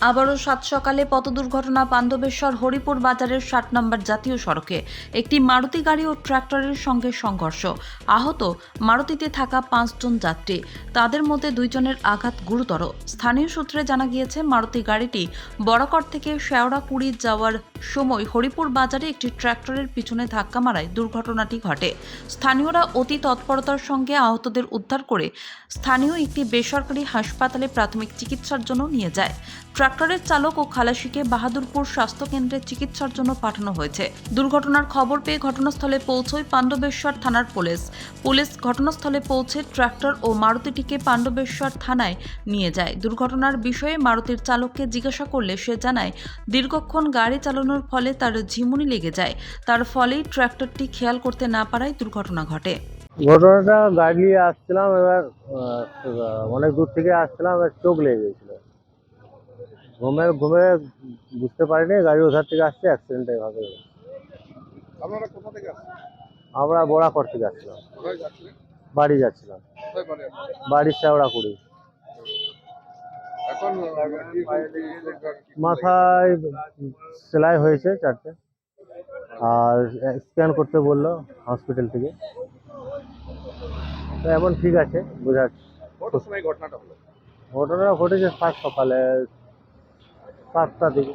আবারও সাত সকালে পথ দুর্ঘটনা পাণ্ডবেশ্বর হরিপুর বাজারের ষাট নম্বর জাতীয় সড়কে। একটি মারুতি গাড়ি ও ট্রাক্টরের সঙ্গে সংঘর্ষ। আহত মারুতিতে থাকা পাঁচজন যাত্রী। তাদের মধ্যে দুইজনের আঘাত গুরুতর। স্থানীয় সূত্রে জানা গিয়েছে, মারুতি গাড়িটি বরাকর থেকে শেওড়াকুড়ি যাওয়ার সময় হরিপুর বাজারে একটি ট্র্যাক্টরের পিছনে ধাক্কা মারায় দুর্ঘটনাটি ঘটে। স্থানীয়রা অতি তৎপরতার সঙ্গে আহতদের উদ্ধার করে স্থানীয় একটি বেসরকারি হাসপাতালে প্রাথমিক চিকিৎসার জন্য নিয়ে যায়। ট্রাক্টরের চালক ও খালাসিকে বাহাদুরপুর স্বাস্থ্য কেন্দ্রে চিকিৎসার জন্য পাঠানো হয়েছে। দুর্ঘটনার খবর পেয়ে ঘটনাস্থলে পৌঁছয় পাণ্ডবেশ্বর থানার পুলিশ। পুলিশ ঘটনাস্থলে পৌঁছে ট্রাক্টর ও মারুতিটিকে পাণ্ডবেশ্বর থানায় নিয়ে যায়। দুর্ঘটনার বিষয়ে মারুতির চালককে জিজ্ঞাসা করলে সে জানায়, দীর্ঘক্ষণ গাড়ি চালানোর ফলে তার ঝিমুনি লেগে যায়। তার ফলেই ট্রাক্টরটি খেয়াল করতে না পারায় দুর্ঘটনা ঘটে। ঘটনাটা গাড়ি আসছিলাম, এবার অনেক দূর থেকে আসছিলাম চোখ লেগে গেছিল। ঘুমে ঘুমে বুঝতে পারিনি গাড়ি ওধার থেকে আসছে অ্যাক্সিডেন্ট এভাবে হয়েছে। আপনারা কোথা থেকে আসছেন? আমরা বড়াকর থেকে আসছিলাম। বাড়ি যাচ্ছিলাম? বাড়ির শেওড়া কুড়ি এখন আহ, কি কি- মাথায় সেলাই হয়েছে চারটে। আর স্ক্যান করতে বলল হসপিটাল থেকে। তো এখন ঠিক আছে বোঝাচ্ছে। ঘটনাটা ঘটনা ঘটেছে সাত সকালে সাতটা দিকে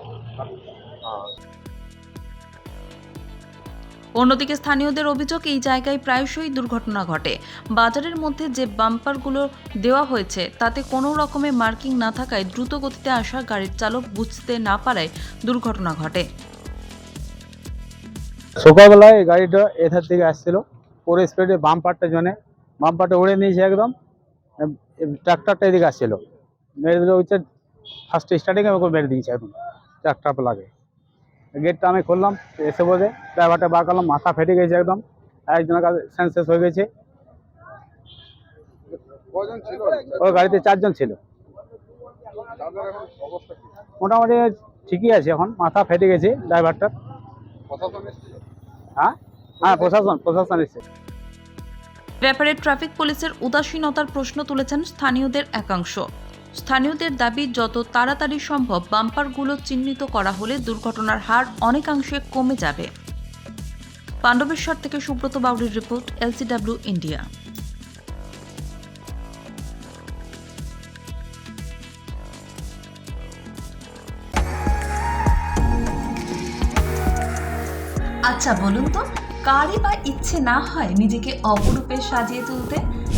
অন্যদিকে স্থানীয়দের অভিযোগ এই জায়গায় প্রায়শই দুর্ঘটনা ঘটে। বাজারের মধ্যে যে বাম্পারগুলো দেওয়া হয়েছে তাতে কোনো রকমে মার্কিং না থাকায় দ্রুত গতিতে আসা গাড়ির চালক বুঝতে না পারায় দুর্ঘটনা ঘটে। সকালবেলায় গাড়িটা এধার থেকে আসছিল। পরে স্পিডে বাম পাটটা জনে বাম পাটটা উড়ে নিয়েছে একদম। ট্রাক্টরটা এদিকে আসছিল। মেরে দিল হচ্ছে ফার্স্ট স্টার্টিং আমাকে মেরে দিয়েছে একদম ট্রাক্টর লাগে। গেটটা আমি খুললাম এসে বোঝে ড্রাইভারটা বার করলাম মাথা ফেটে গেছে একদম। একজনের কাছে সেন্সেস হয়ে গেছে। ওই গাড়িতে চারজন ছিল। তাদের এখন অবস্থা কি মোটামুটি ঠিকই আছে এখন মাথা ফেটে গেছে ড্রাইভারটার হ্যাঁ? হ্যাঁ প্রশাসন প্রশাসন এসছে। ব্যাপারে ট্রাফিক পুলিশের উদাসীনতার প্রশ্ন তুলেছেন স্থানীয়দের একাংশ। স্থানীয়দের দাবি, যত তাড়াতাড়ি সম্ভব বাম্পারগুলো চিহ্নিত করা হলে দুর্ঘটনার হার অনেকাংশে কমে যাবে। পাণ্ডবেশ্বর থেকে সুব্রত বাউরির রিপোর্ট, এলসিডব্লিউ ইন্ডিয়া। আচ্ছা বলুন তো, কারই বা ইচ্ছে না হয় নিজেকে অপরূপে সাজিয়ে তুলতে?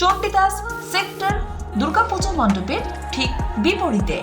Chandidas sector Durga Puja মণ্ডপের ঠিক বিপরীতে।